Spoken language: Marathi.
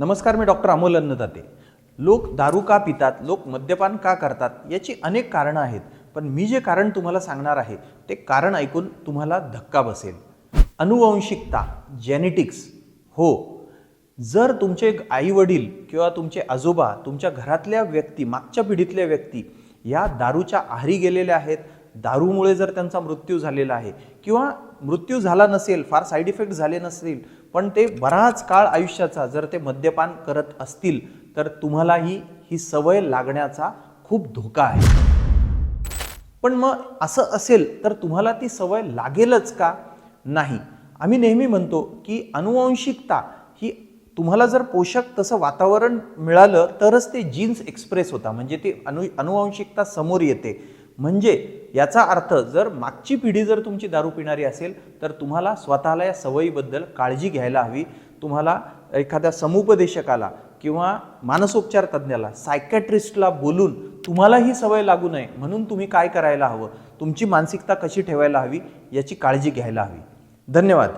नमस्कार मी डॉक्टर अमोल अन्नदाते. लोक दारू का पितात लोक मद्यपान का करतात याची अनेक कारणं आहेत. पण मी जे कारण तुम्हाला सांगणार आहे ते कारण ऐकून तुम्हाला धक्का बसेल. अनुवंशिकता जेनेटिक्स हो जर तुमचे आईवडील किंवा तुमचे आजोबा तुमच्या घरातल्या व्यक्ती मागच्या पिढीतल्या व्यक्ती या दारूच्या आहारी गेलेल्या आहेत दारूमुळे जर त्यांचा मृत्यू झालेला आहे किंवा मृत्यू झाला नसेल फार साईड इफेक्ट झाले नसतील पण ते बराच काळ आयुष्याचा जर ते मद्यपान करत असतील तर तुम्हालाही ही सवय लागण्याचा खूप धोका आहे. पण मग असं असेल तर तुम्हाला ती सवय लागेलच का? नाही. आम्ही नेहमी म्हणतो की अनुवंशिकता ही तुम्हाला जर पोषक तसं वातावरण मिळालं तरच ते जीन्स एक्सप्रेस होता म्हणजे ते अनु अनुवंशिकता समोर येते. म्हणजे याचा अर्थ जर मागची पिढी जर तुमची दारू पिणारी असेल तर तुम्हाला स्वतःला या सवयीबद्दल काळजी घ्यायला हवी. तुम्हाला एखाद्या समुपदेशकाला किंवा मानसोपचार तज्ज्ञाला सायकॅट्रिस्टला बोलून तुम्हाला ही सवय लागू नये म्हणून तुम्ही काय करायला हवं? तुमची मानसिकता कशी ठेवायला हवी? याची काळजी घ्यायला हवी. धन्यवाद.